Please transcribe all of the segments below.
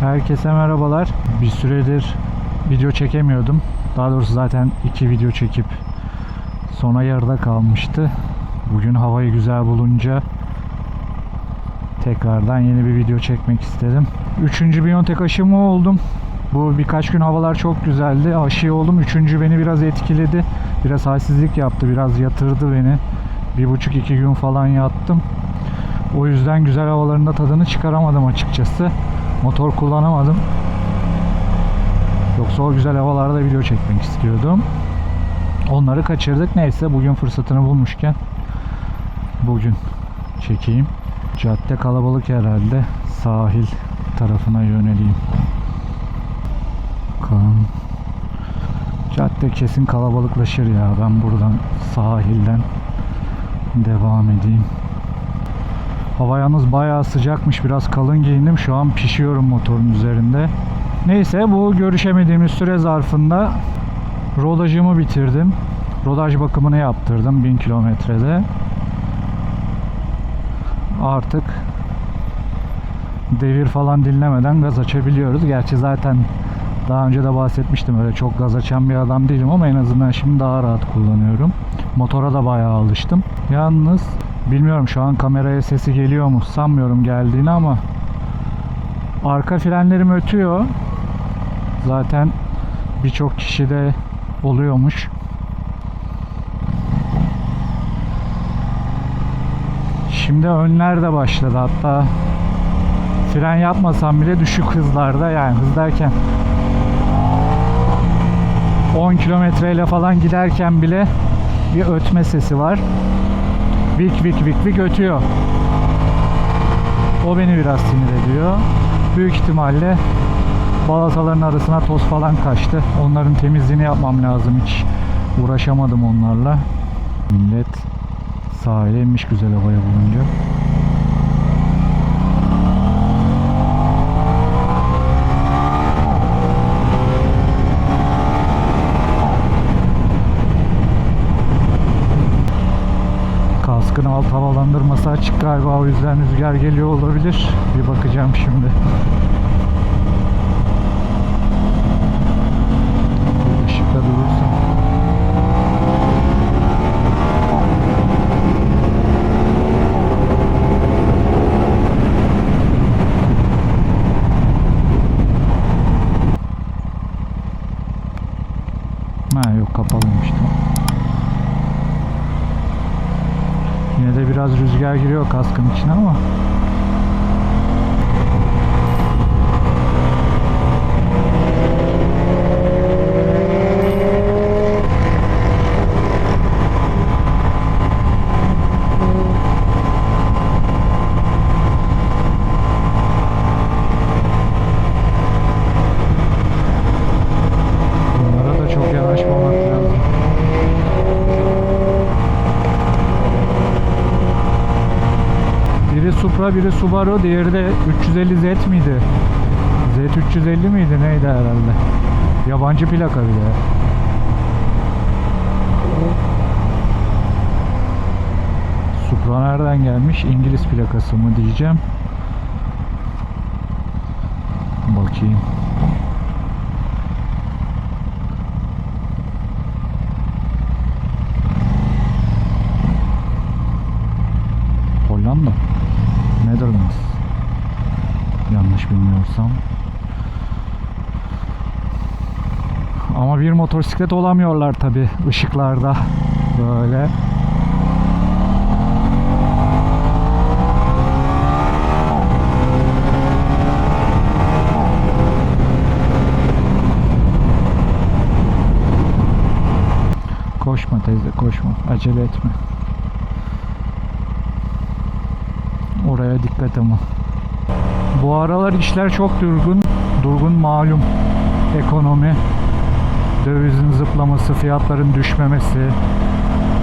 Herkese merhabalar. Bir süredir video çekemiyordum. Daha doğrusu zaten iki video çekip sona yarıda kalmıştı. Bugün havayı güzel bulunca tekrardan yeni bir video çekmek istedim. Üçüncü Biontech aşımı oldum. Bu birkaç gün havalar çok güzeldi. Aşı oldum. Üçüncü beni biraz etkiledi. Biraz halsizlik yaptı. Biraz yatırdı beni. Bir buçuk iki gün falan yattım. O yüzden güzel havalarında tadını çıkaramadım açıkçası. Motor kullanamadım. Yoksa o güzel havalarda video çekmek istiyordum. Onları kaçırdık. Neyse bugün fırsatını bulmuşken bugün çekeyim. Cadde kalabalık herhalde. Sahil tarafına yöneleyim. Bakalım. Cadde kesin kalabalıklaşır ya. Ben buradan sahilden devam edeyim. Hava yalnız bayağı sıcakmış. Biraz kalın giyindim. Şu an pişiyorum motorun üzerinde. Neyse bu görüşemediğimiz süre zarfında rodajımı bitirdim. Rodaj bakımını yaptırdım 1000 kilometrede. Artık devir falan dinlemeden gaz açabiliyoruz. Gerçi zaten daha önce de bahsetmiştim öyle çok gaz açan bir adam değilim ama en azından şimdi daha rahat kullanıyorum. Motora da bayağı alıştım. Yalnız bilmiyorum şu an kameraya sesi geliyor mu sanmıyorum geldiğini ama arka frenlerim ötüyor. Zaten birçok kişide oluyormuş. Şimdi önler de başladı hatta fren yapmasam bile düşük hızlarda yani hız derken 10 kilometreyle falan giderken bile bir ötme sesi var. Vik vik vik vik ötüyor. O beni biraz sinir ediyor. Büyük ihtimalle balataların arasına toz falan kaçtı. Onların temizliğini yapmam lazım. Hiç uğraşamadım onlarla. Millet sahile inmiş güzel havaya bulunca. Kaskın alt havalandırması açık galiba o yüzden rüzgar geliyor olabilir. Bir bakacağım şimdi. Bir Işıkta durursam. Ha yok kapalıymış tamam. Yine de biraz rüzgar giriyor kaskın içine ama bunlara da çok yanaşmamak lazım. Biri Subaru, diğeri de 350 Z miydi? Z 350 miydi neydi herhalde? Yabancı plaka bir de. Supra nereden gelmiş? İngiliz plakası mı diyeceğim. Bakayım. Motosiklet olamıyorlar tabi ışıklarda. Böyle. Koşma teyze koşma. Acele etme. Oraya dikkat ama. Bu aralar işler çok durgun. Durgun malum. Ekonomi. Dövizin zıplaması, fiyatların düşmemesi.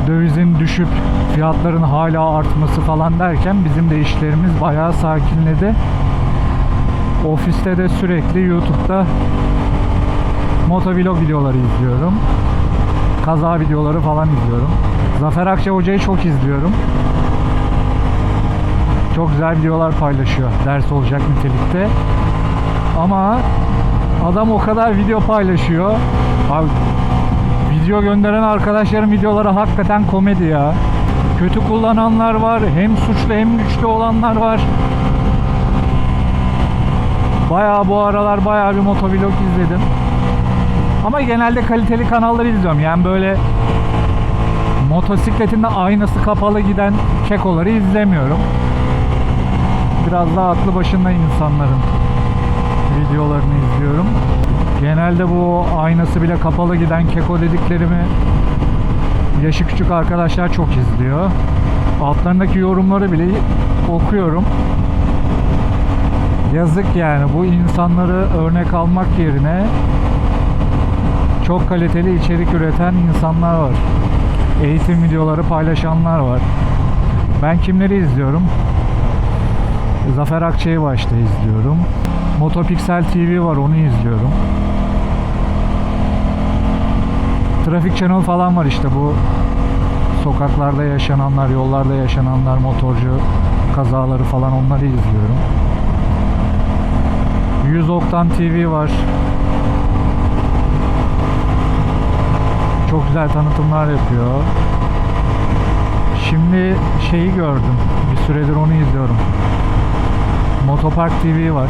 Dövizin düşüp fiyatların hala artması falan derken bizim de işlerimiz bayağı sakinledi. Ofiste de sürekli YouTube'da motovlog videoları izliyorum. Kaza videoları falan izliyorum. Zafer Akça Hoca'yı çok izliyorum. Çok güzel videolar paylaşıyor. Ders olacak nitelikte. Ama adam o kadar video paylaşıyor. Abi video gönderen arkadaşların videoları hakikaten komedi ya. Kötü kullananlar var, hem suçlu hem güçlü olanlar var. Bayağı bu aralar bayağı bir motovlog izledim. Ama genelde kaliteli kanalları izliyorum. Yani böyle motosikletinde aynası kapalı giden kekoları izlemiyorum. Biraz daha aklı başında insanların videolarını izliyorum. Genelde bu aynası bile kapalı giden keko dediklerimi yaşı küçük arkadaşlar çok izliyor. Altlarındaki yorumları bile okuyorum. Yazık yani bu insanları örnek almak yerine çok kaliteli içerik üreten insanlar var. Eğitim videoları paylaşanlar var. Ben kimleri izliyorum? Zafer Akçay'ı başta izliyorum. Motopixel TV var onu izliyorum. Trafik Channel falan var işte bu sokaklarda yaşananlar, yollarda yaşananlar, motorcu kazaları falan onları izliyorum. 100 Oktan TV var. Çok güzel tanıtımlar yapıyor. Şimdi şeyi gördüm. Bir süredir onu izliyorum. Motopark TV var.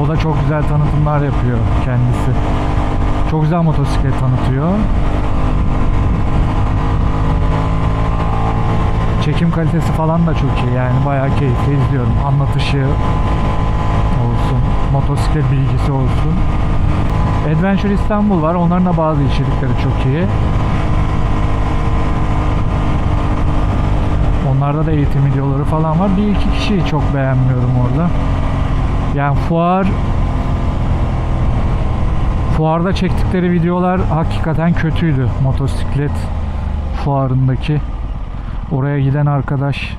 O da çok güzel tanıtımlar yapıyor kendisi. Çok güzel motosiklet tanıtıyor. Çekim kalitesi falan da çok iyi. Yani bayağı keyifli izliyorum. Anlatışı olsun, motosiklet bilgisi olsun. Adventure İstanbul var. Onların da bazı içerikleri çok iyi. Onlarda da eğitim videoları falan var. Bir iki kişiyi çok beğenmiyorum orada. Yani fuar fuarda çektikleri videolar hakikaten kötüydü. Motosiklet fuarındaki oraya giden arkadaş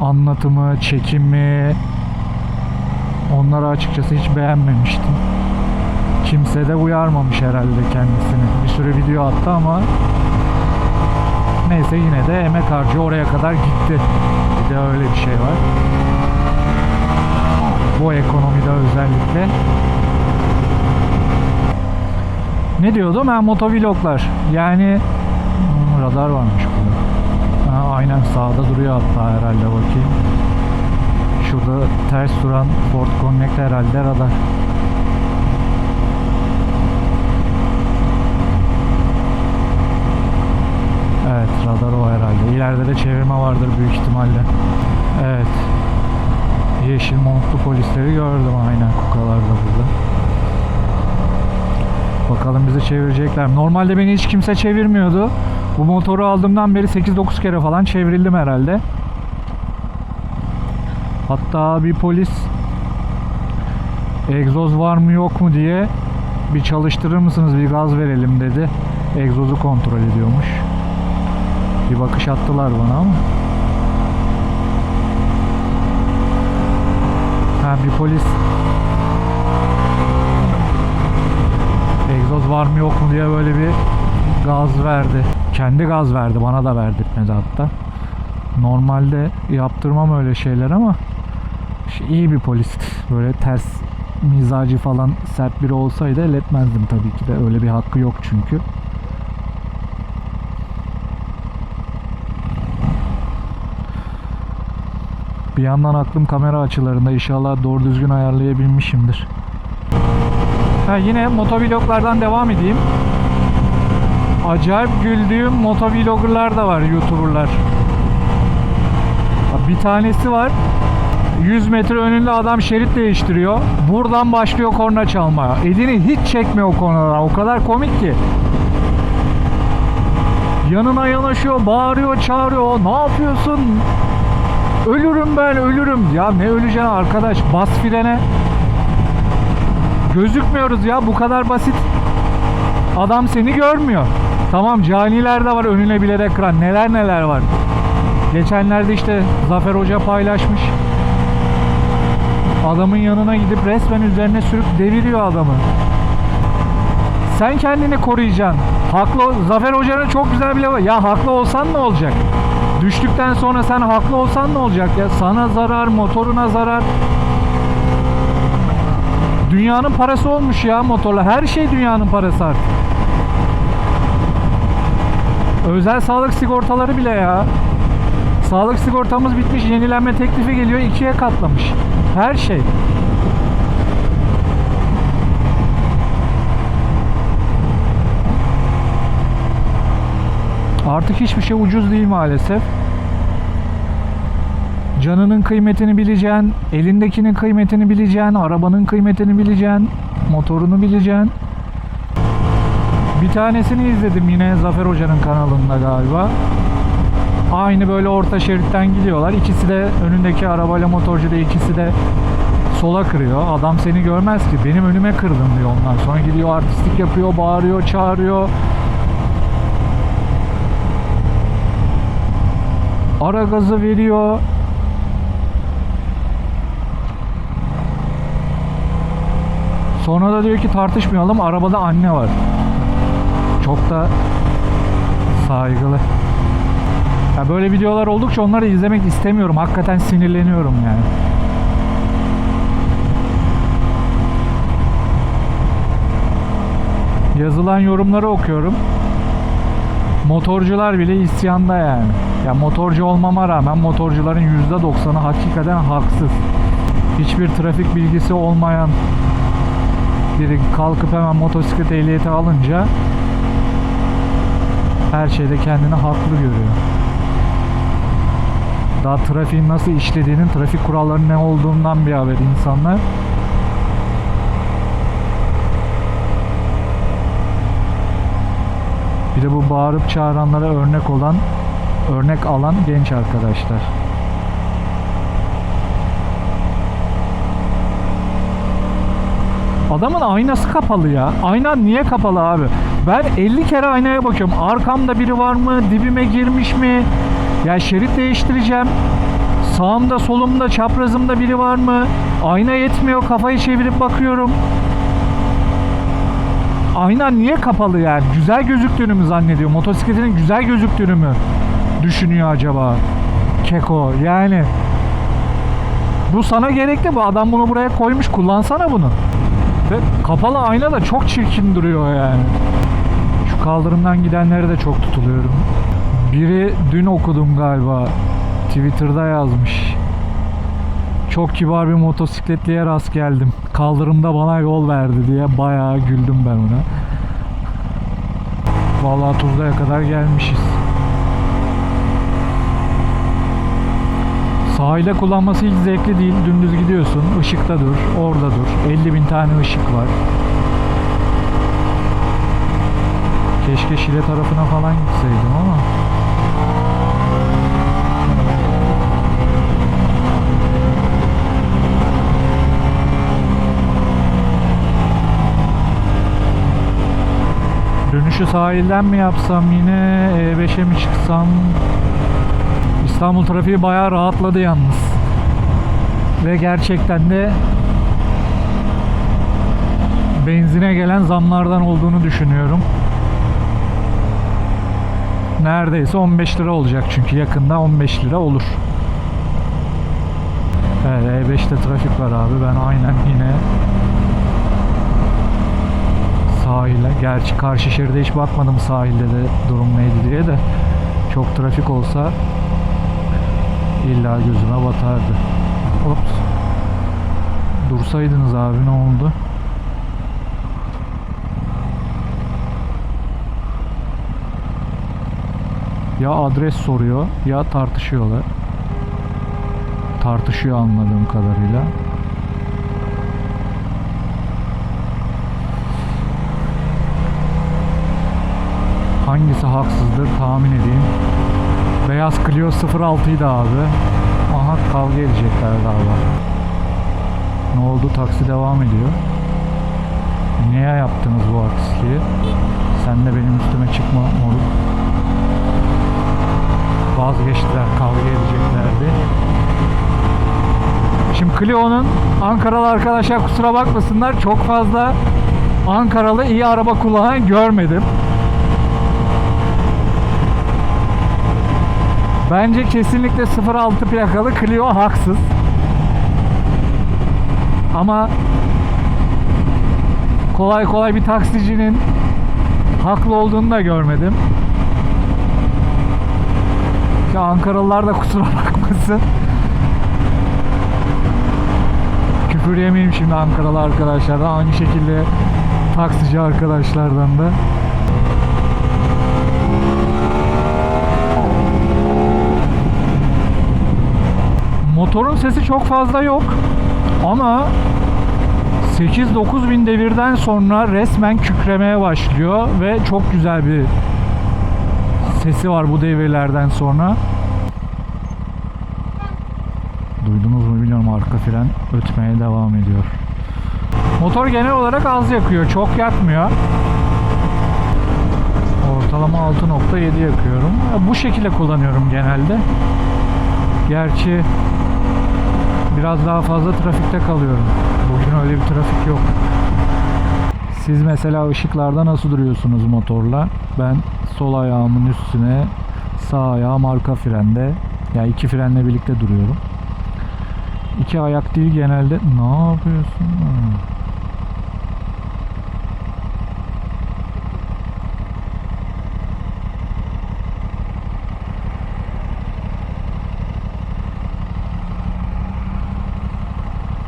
anlatımı, çekimi onları açıkçası hiç beğenmemiştim. Kimse de uyarmamış herhalde kendisini. Bir sürü video attı ama neyse yine de emek harcı oraya kadar gitti. Bir de öyle bir şey var. Bu ekonomide özellikle. Ne diyordum? Ha, motovloglar. Yani hmm, radar varmış burada. Ha, aynen sağda duruyor hatta herhalde bakayım. Şurada ters duran Ford Connect herhalde radar. Evet radar o herhalde. İleride de çevirme vardır büyük ihtimalle. Evet. Yeşil montlu polisleri gördüm aynen kukalarda burada. Bakalım bizi çevirecekler. Normalde beni hiç kimse çevirmiyordu. Bu motoru aldığımdan beri 8-9 kere falan çevrildim herhalde. Hatta bir polis egzoz var mı yok mu diye bir çalıştırır mısınız bir gaz verelim dedi. Egzozu kontrol ediyormuş. Bir bakış attılar bana ama. Bir polis egzoz var mı yok mu diye böyle bir gaz verdi. Kendi gaz verdi bana da verdirtmedi hatta. Normalde yaptırmam öyle şeyler ama iyi bir polis. Böyle ters mizacı falan sert biri olsaydı el etmezdim tabii ki de. Öyle bir hakkı yok çünkü. Bir yandan aklım kamera açılarında inşallah doğru düzgün ayarlayabilmişimdir. Ha, yine motovloglardan devam edeyim. Acayip güldüğüm motovloggerlar da var YouTuber'lar. Bir tanesi var. 100 metre önünde adam şerit değiştiriyor. Buradan başlıyor korna çalmaya. Elini hiç çekmiyor kornadan. O kadar komik ki. Yanına yanaşıyor, bağırıyor, çağırıyor. Ne yapıyorsun? Ölürüm ben, ölürüm. Ya ne öleceksin arkadaş? Bas frene. Gözükmüyoruz ya. Bu kadar basit. Adam seni görmüyor. Tamam caniler de var önüne bilerek ekran. Neler neler var. Geçenlerde işte Zafer Hoca paylaşmış. Adamın yanına gidip resmen üzerine sürüp deviriyor adamı. Sen kendini koruyacaksın. Haklı Zafer Hoca'nın çok güzel bir lafı. Ya haklı olsan ne olacak? Düştükten sonra sen haklı olsan ne olacak ya? Sana zarar, motoruna zarar. Dünyanın parası olmuş ya motorla. Her şey dünyanın parası artık. Özel sağlık sigortaları bile ya. Sağlık sigortamız bitmiş. Yenilenme teklifi geliyor. ikiye katlamış. Her şey. Artık hiçbir şey ucuz değil maalesef. Canının kıymetini bileceksin, elindekinin kıymetini bileceksin, arabanın kıymetini bileceksin, motorunu bileceksin. Bir tanesini izledim yine Zafer Hoca'nın kanalında galiba. Aynı böyle orta şeritten gidiyorlar. İkisi de önündeki arabayla motorcu da ikisi de sola kırıyor. Adam seni görmez ki. Benim önüme kırdın diyor ondan sonra. Gidiyor artistlik yapıyor, bağırıyor, çağırıyor. Ara gazı veriyor. Sonra da diyor ki tartışmayalım arabada anne var. Çok da saygılı. Ya böyle videolar oldukça onları izlemek istemiyorum. Hakikaten sinirleniyorum yani. Yazılan yorumları okuyorum. Motorcular bile isyanda yani. Ya motorcu olmama rağmen motorcuların %90'ı hakikaten haksız. Hiçbir trafik bilgisi olmayan biri kalkıp hemen motosiklet ehliyeti alınca her şeyde kendini haklı görüyor. Daha trafiğin nasıl işlediğinin, trafik kurallarının ne olduğundan bir haber insanlar. De bu bağırıp çağıranlara örnek olan, örnek alan genç arkadaşlar. Adamın aynası kapalı ya. Aynan niye kapalı abi? Ben 50 kere aynaya bakıyorum. Arkamda biri var mı? Dibime girmiş mi? Ya şerit değiştireceğim. Sağımda, solumda, çaprazımda biri var mı? Ayna yetmiyor. Kafayı çevirip bakıyorum. Ayna niye kapalı yani? Güzel gözüktüğünü mü zannediyor? Motosikletinin güzel gözüktüğünü mü düşünüyor acaba? Keko yani. Bu sana gerekli. Bu adam bunu buraya koymuş. Kullansana bunu. Ve kapalı ayna da çok çirkin duruyor yani. Şu kaldırımdan gidenlere de çok tutuluyorum. Biri dün okudum galiba. Twitter'da yazmış. Çok kibar bir motosikletliye rast geldim. Kaldırımda bana yol verdi diye bayağı güldüm ben ona. Vallahi Tuzla'ya kadar gelmişiz. Sahile kullanması hiç zevkli değil. Dümdüz gidiyorsun. Işıkta dur. Orada dur. 50 bin tane ışık var. Keşke Şile tarafına falan gitseydim ama. Dönüşü sahilden mi yapsam yine E5'e mi çıksam İstanbul trafiği bayağı rahatladı yalnız. Ve gerçekten de benzine gelen zamlardan olduğunu düşünüyorum. Neredeyse 15 lira olacak çünkü yakında 15 lira olur. Evet E5'te trafik var abi. Ben aynen yine sahile. Gerçi karşı şeride hiç bakmadım sahilde de durum neydi diye de. Çok trafik olsa illa gözüme batardı. Ops. Dursaydınız abi ne oldu? Ya adres soruyor ya tartışıyorlar. Tartışıyor anladığım kadarıyla. Hangisi haksızdır tahmin edeyim. Beyaz Clio 06 idi abi. Aha kavga edecekler galiba. Ne oldu? Taksi devam ediyor. Niye yaptınız bu artistliği? Sen de benim üstüme çıkma moruk. Vazgeçtiler. Kavga edeceklerdi. Şimdi Clio'nun Ankaralı arkadaşlar kusura bakmasınlar. Çok fazla Ankaralı iyi araba kullanan görmedim. Bence kesinlikle 06 plakalı Clio haksız. Ama kolay kolay bir taksicinin haklı olduğunu da görmedim. Ya Ankaralılar da kusura bakmasın. Küfür yemeyeyim şimdi Ankaralı arkadaşlardan. Aynı şekilde taksici arkadaşlardan da. Motorun sesi çok fazla yok. Ama 8-9 bin devirden sonra resmen kükremeye başlıyor ve çok güzel bir sesi var bu devirlerden sonra. Duydunuz mu bilmiyorum arka fren ötmeye devam ediyor. Motor genel olarak az yakıyor, çok yakmıyor. Ortalama 6.7 yakıyorum. Bu şekilde kullanıyorum genelde. Gerçi biraz daha fazla trafikte kalıyorum. Bugün öyle bir trafik yok. Siz mesela ışıklarda nasıl duruyorsunuz motorla? Ben sol ayağımın üstüne, sağ ayağım arka frende. Ya yani iki frenle birlikte duruyorum. İki ayak değil genelde. Ne yapıyorsun?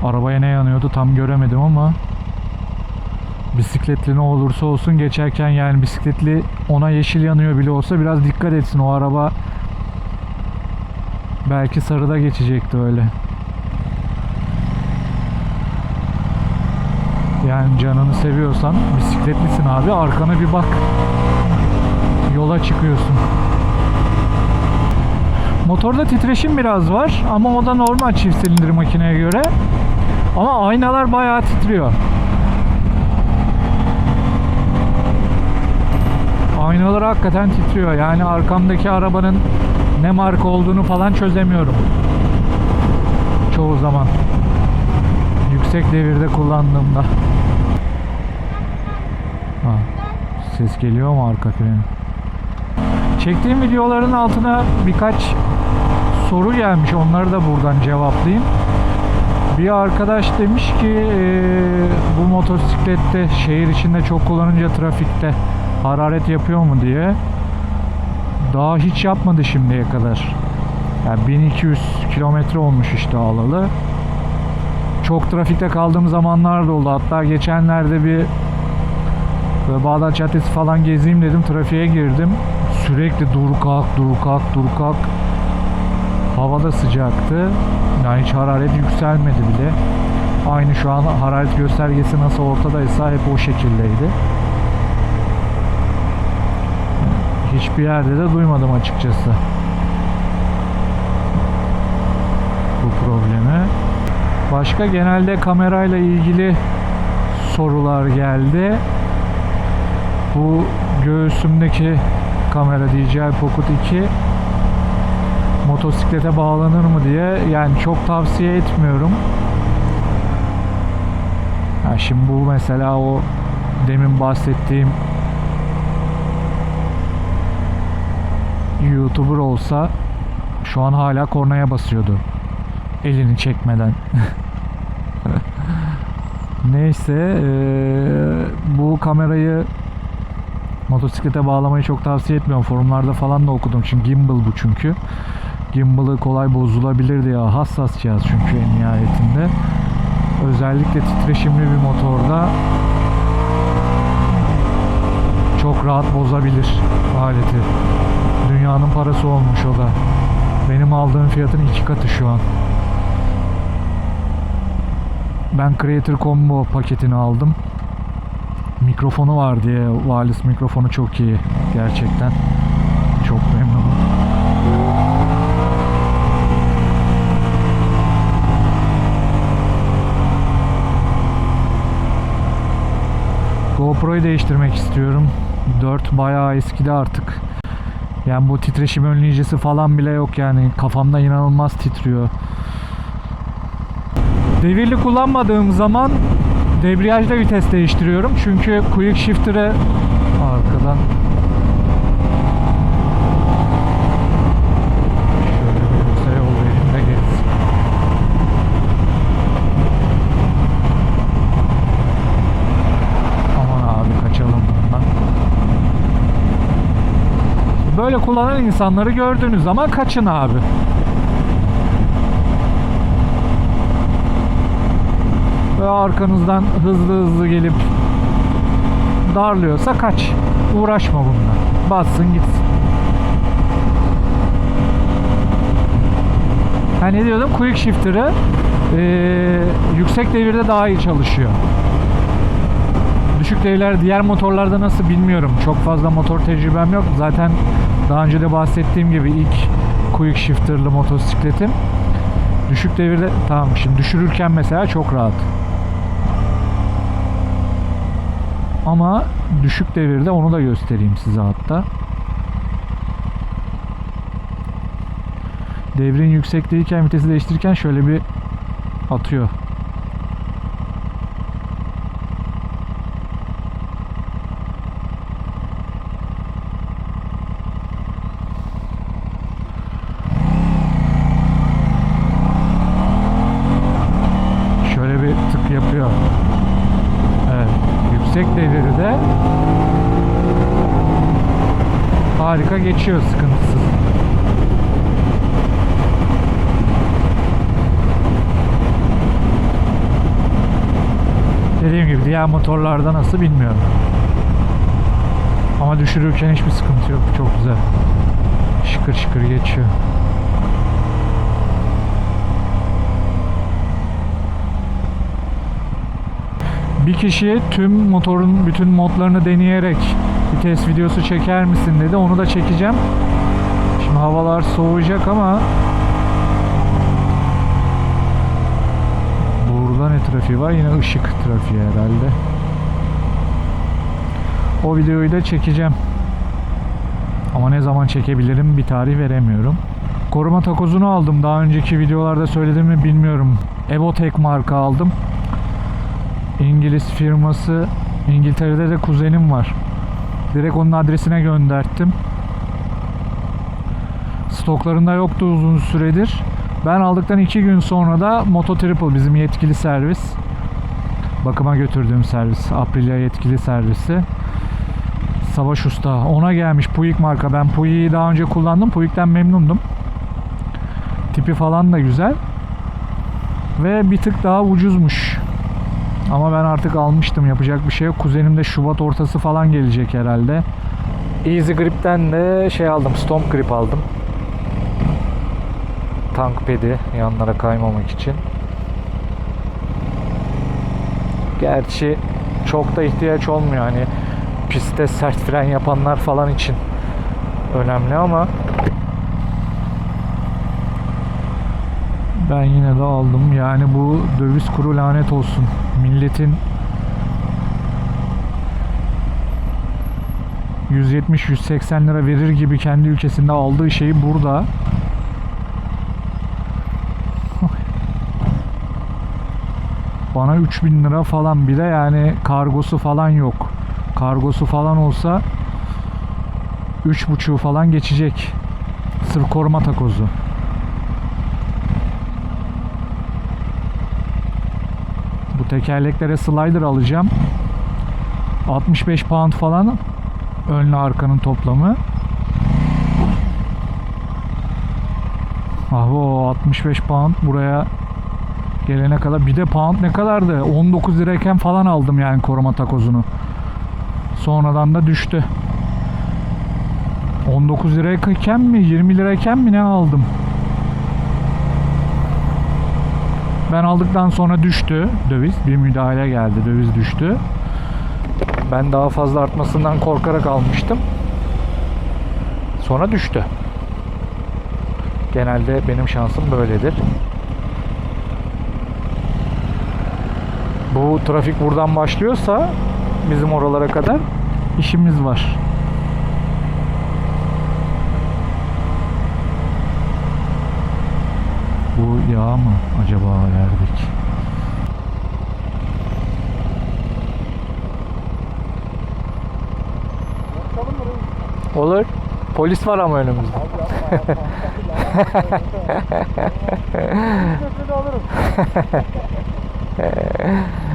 Arabaya ne yanıyordu tam göremedim ama bisikletli ne olursa olsun geçerken yani bisikletli ona yeşil yanıyor bile olsa biraz dikkat etsin o araba belki sarıda geçecekti öyle. Yani canını seviyorsan bisikletlisin abi arkana bir bak. Yola çıkıyorsun. Motorda titreşim biraz var ama o da normal çift silindir makineye göre. Ama aynalar bayağı titriyor. Aynalar hakikaten titriyor. Yani arkamdaki arabanın ne marka olduğunu falan çözemiyorum. Çoğu zaman. Yüksek devirde kullandığımda. Ha, ses geliyor mu arka freni? Çektiğim videoların altına birkaç soru gelmiş. Onları da buradan cevaplayayım. Bir arkadaş demiş ki e, bu motosiklette şehir içinde çok kullanınca trafikte hararet yapıyor mu diye. Daha hiç yapmadı şimdiye kadar. Yani 1200 kilometre olmuş işte alalı. Çok trafikte kaldığım zamanlar da oldu. Hatta geçenlerde bir böyle Bağdat Caddesi falan gezeyim dedim. Trafiğe girdim. Sürekli dur kalk, dur kalk, dur kalk. Hava da sıcaktı. Yani hiç hararet yükselmedi bile. Aynı şu an hararet göstergesi nasıl ortadaysa hep o şekildeydi. Hiçbir yerde de duymadım açıkçası. Bu problemi. Başka genelde kamerayla ilgili sorular geldi. Bu göğsümdeki kamera DJI Pocket 2 motosiklete bağlanır mı diye yani çok tavsiye etmiyorum. Yani şimdi bu mesela o demin bahsettiğim YouTuber olsa şu an hala kornaya basıyordu. Elini çekmeden. Neyse eee, bu kamerayı motosiklete bağlamayı çok tavsiye etmiyorum. Forumlarda falan da okudum. Çünkü gimbal bu çünkü. Gimbal'ı kolay bozulabilir diye hassas cihaz çünkü en nihayetinde. Özellikle titreşimli bir motorda çok rahat bozabilir aleti. Dünyanın parası olmuş o da. Benim aldığım fiyatın iki katı şu an. Ben Creator Combo paketini aldım. Mikrofonu var diye wireless mikrofonu çok iyi gerçekten. Çok memnunum. GoPro'yu değiştirmek istiyorum. 4 bayağı eskidi artık. Yani bu titreşim önleyicisi falan bile yok yani. Kafamda inanılmaz titriyor. Devirli kullanmadığım zaman debriyajda vites değiştiriyorum. Çünkü quick shifter'ı arkadan şöyle bir kısa yol vereyim de geçsin. Böyle kullanan insanları gördüğünüz zaman kaçın abi. Ve arkanızdan hızlı hızlı gelip darlıyorsa kaç. Uğraşma bununla. Bassın gitsin. Ha ne diyordum? Quick shifter'ı eee, yüksek devirde daha iyi çalışıyor. Düşük devirler diğer motorlarda nasıl bilmiyorum. Çok fazla motor tecrübem yok. Zaten daha önce de bahsettiğim gibi ilk quick shifter'lı motosikletim. Düşük devirde tamam şimdi düşürürken mesela çok rahat. Ama düşük devirde onu da göstereyim size hatta. Devrin yüksekliğiyken vitesi değiştirirken şöyle bir atıyor. Şöyle bir tık yapıyor. Evet. Yüksek devirde harika geçiyor sıkıntısız. Dediğim gibi diğer motorlarda nasıl bilmiyorum. Ama düşürürken hiçbir sıkıntı yok. Çok güzel. Şıkır şıkır geçiyor. Bir kişi tüm motorun bütün modlarını deneyerek bir test videosu çeker misin dedi. Onu da çekeceğim. Şimdi havalar soğuyacak ama Burada ne trafiği var? Yine ışık trafiği herhalde. O videoyu da çekeceğim. Ama ne zaman çekebilirim bir tarih veremiyorum. Koruma takozunu aldım. Daha önceki videolarda söyledim mi bilmiyorum. Evotech marka aldım. İngiliz firması. İngiltere'de de kuzenim var. Direkt onun adresine gönderttim. Stoklarında yoktu uzun süredir. Ben aldıktan iki gün sonra da Moto Triple bizim yetkili servis. Bakıma götürdüğüm servis. Aprilia yetkili servisi. Savaş Usta. Ona gelmiş Puig marka. Ben Puig'i daha önce kullandım. Puig'den memnundum. Tipi falan da güzel. Ve bir tık daha ucuzmuş. Ama ben artık almıştım. Yapacak bir şey yok. Kuzenim de Şubat ortası falan gelecek herhalde. Easy Grip'ten de şey aldım. Stomp Grip aldım. Tank pedi yanlara kaymamak için. Gerçi çok da ihtiyaç olmuyor hani pistte sert fren yapanlar falan için önemli ama ben yine de aldım. Yani bu döviz kuru lanet olsun. Milletin 170-180 lira verir gibi kendi ülkesinde aldığı şeyi burada bana 3000 lira falan bir de yani kargosu falan yok. Kargosu falan olsa 3.5'u falan geçecek. Sırf koruma takozu. Bu tekerleklere slider alacağım. 65 pound falan önle arkanın toplamı. Ah o 65 pound buraya gelene kadar. Bir de pound ne kadardı? 19 lirayken falan aldım yani koruma takozunu. Sonradan da düştü. 19 lirayken mi 20 lirayken mi ne aldım? Ben aldıktan sonra düştü döviz. Bir müdahale geldi. Döviz düştü. Ben daha fazla artmasından korkarak almıştım. Sonra düştü. Genelde benim şansım böyledir. Bu trafik buradan başlıyorsa bizim oralara kadar işimiz var. Bu yağ mı acaba verdik? Olur. Polis var ama önümüzde.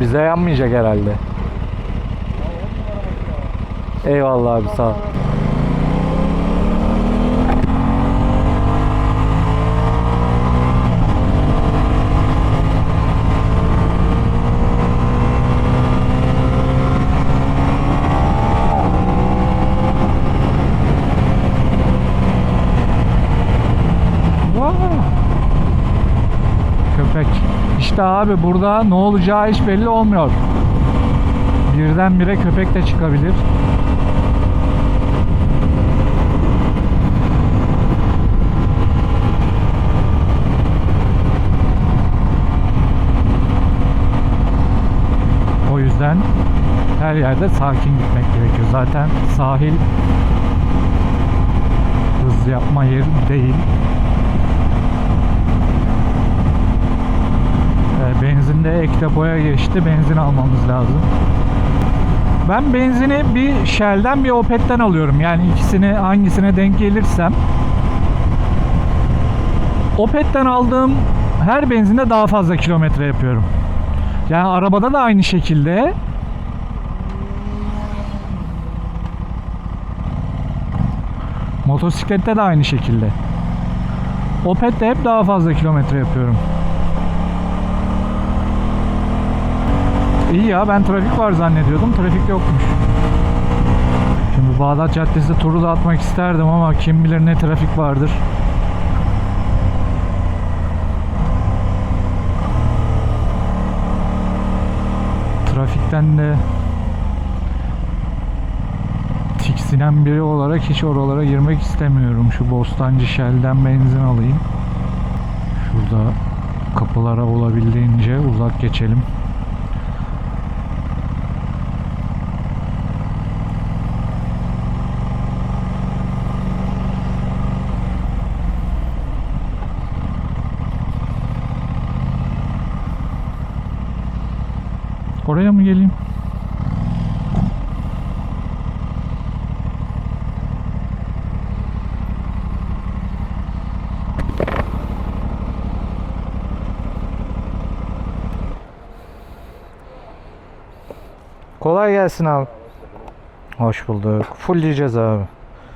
Bize yanmayacak herhalde. Eyvallah abi sağ ol. İşte abi burada ne olacağı hiç belli olmuyor. Birdenbire köpek de çıkabilir. O yüzden her yerde sakin gitmek gerekiyor. Zaten sahil hız yapma yeri değil. Ee, Benzinde ek depoya geçti. Benzin almamız lazım. Ben benzini bir Shell'den bir Opet'ten alıyorum. Yani ikisini hangisine denk gelirsem. Opet'ten aldığım her benzinde daha fazla kilometre yapıyorum. Yani arabada da aynı şekilde. Motosiklette de aynı şekilde. Opet'te hep daha fazla kilometre yapıyorum. İyi ya ben trafik var zannediyordum. Trafik yokmuş. Şimdi Bağdat Caddesi turu da atmak isterdim ama kim bilir ne trafik vardır. Trafikten de tiksinen biri olarak hiç oralara girmek istemiyorum. Şu Bostancı Shell'den benzin alayım. Şurada kapılara olabildiğince uzak geçelim. Oraya mı geleyim? Kolay gelsin abi. Hoş bulduk. Full diyeceğiz abi.